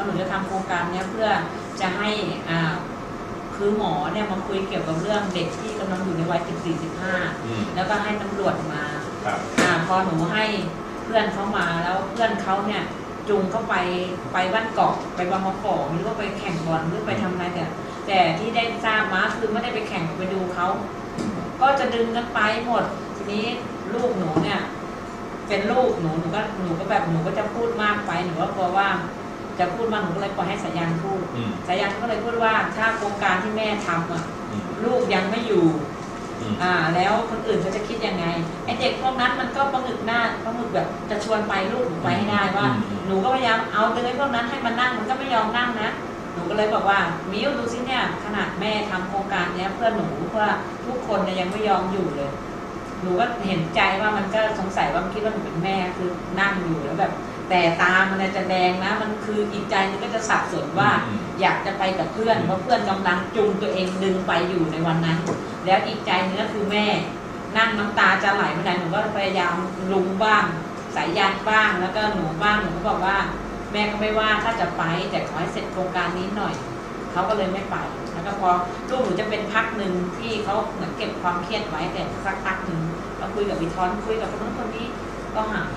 ว่าหนูจะทำโครงการเนี้ยเพื่อจะให้อ่าคือหมอเนี่ยมาคุยเกี่ยวกับเรื่องเด็กที่กำลังอยู่ในวัย 14 15อืมแล้วก็ให้ตำรวจมาครับอ่าพอหนูให้เพื่อนเขามาแล้วเพื่อนเขาเนี่ยจูงเขาไปไปบ้านเกาะไปบางมะกอกหรือว่าไปแข่งบอลหรือไปทำอะไรแต่แต่ที่ได้ทราบมาคือไม่ได้ไปแข่งไปดูเขาก็จะดึงกันไปหมดทีนี้ลูกหนูเนี่ย เป็นลูกหนูหนูก็หนูก็แบบหนูก็จะพูดมากไปหนูก็กลัวว่า จะพูดมากหนูก็เลยปล่อยให้สายันพูดอืมสายันก็เลยพูดว่าถ้าโครงการที่แม่ทำอะอืมลูกยังไม่อยู่อืมอ่าแล้วคนอื่นเขาจะคิดยังไงไอเด็กพวกนั้นมันก็ประงึกหน้าประงึกแบบจะชวนไปลูกหนูไปให้ได้ว่า หนูก็พยายามเอาดึงไอ้พวกนั้นให้มันนั่งมันก็ไม่ยอมนั่งนะหนูก็เลยบอกว่ามิวดูสิเนี่ยขนาดแม่ทำโครงการเนี้ยเพื่อหนูเพื่อทุกคนเนี่ยยังไม่ยอมอยู่เลย หนูก็เห็นใจว่ามันก็สงสัยว่ามันคิดว่าหนูเป็นแม่คือนั่งอยู่แล้วแบบ แต่ตามันน่ะจะแดงนะ มันคืออีกใจนึงก็จะสับสนว่าอืมอยากจะไปกับเพื่อนเพราะเพื่อนกำลังจูงตัวเองดึงไปอยู่ในวันนั้น แล้วอีกใจนึงก็คือแม่ นั่งน้ำตาจะไหลเมื่อไหร่หนูก็พยายามลุงบ้างสายยานบ้างแล้วก็หนูบ้างหนูก็บอกว่า แม่ก็ไม่ว่าถ้าจะไปแต่ขอให้เสร็จโครงการนี้หน่อยเขาก็เลยไม่ไปแล้วก็พอลูกหนูจะเป็นพักหนึ่งที่เขาเหมือนเก็บความเครียดไว้แต่สักพักหนึ่งเราคุยกับวิทอนคุยกับคนนู้นคนนี้ก็หาย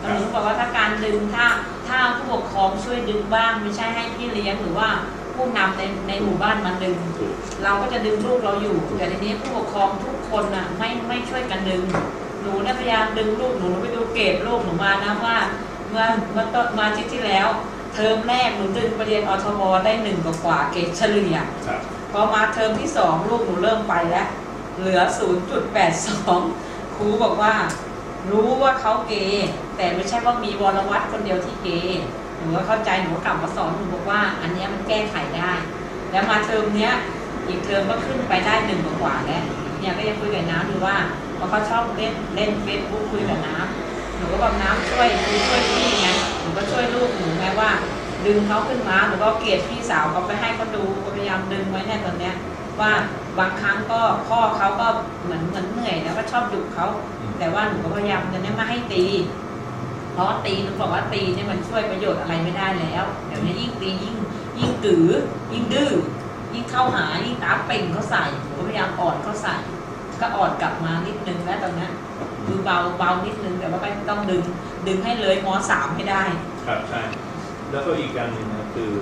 แล้วหนูก็บอกว่าถ้าการดึงถ้าถ้าผู้ปกครองช่วยดึงบ้างไม่ใช่ให้พี่เลี้ยงหรือว่าผู้นำในในหมู่บ้านมาดึงถูกเราก็จะดึงลูกเราอยู่แต่ทีนี้ผู้ปกครองทุกคนน่ะไม่ไม่ช่วยกันดึงหนูเนี่ยพยายามดึงลูกหนูหนูไปดูเกรดลูกหนูมานะว่าเมื่อเมื่อต้นมาอาทิตย์ที่แล้ว เทอมแรกหนูดึงไปเรียนอทบได้หนึ่งกว่าๆเกรดเฉลี่ยครับพอมาเทอมที่สองลูกหนูเริ่มไปแล้ว เหลือ 0.82 ครูบอกว่า รู้ว่าเขาเกย์แต่ไม่ใช่ว่ามีวรวัตคนเดียวที่เกย์หนูก็เข้าใจหนูกลับมาสอนหนูบอกว่า อันนี้มันแก้ไขได้ แล้วมาเทอมเนี้ยอีกเทอมก็ขึ้นไปได้หนึ่งกว่าแล้วเนี่ยก็ยังคุยกับน้ำอยู่ว่าเพราะเขาชอบเล่นเล่นเฟซบุ๊กคุยกับน้ำหนูก็บอกน้ำช่วยคุยช่วยพี่ไงหนูก็ช่วยลูกหนูไงว่า ดึงเขาขึ้นมาหนูก็เกลียดพี่สาวเขาไปให้เขาดูพยายามดึงไว้เนี่ยตอนเนี้ย ว่าบางครั้งก็พ่อเขาก็เหมือนเหมือนเหนื่อยแล้วก็ชอบดุเขาอืมแต่ว่าหนูก็พยายามจะไม่ให้ตี เพราะตีหนูบอกว่าตีเนี่ยมันช่วยประโยชน์อะไรไม่ได้แล้ว เดี๋ยวนี้ยิ่งตียิ่งยิ่งกือยิ่งดื้อยิ่งเข้าหายิ่งตาเป่งเขาใส่หนูก็พยายามอ่อนเขาใส่ ก็อ่อนกลับมานิดนึงแล้วตอนเนี้ยคือเบาเบานิดนึงแต่ว่าไม่ต้องดึงดึงให้เลยมสามให้ได้ ครับใช่แล้วก็อีกการหนึ่งนะคือ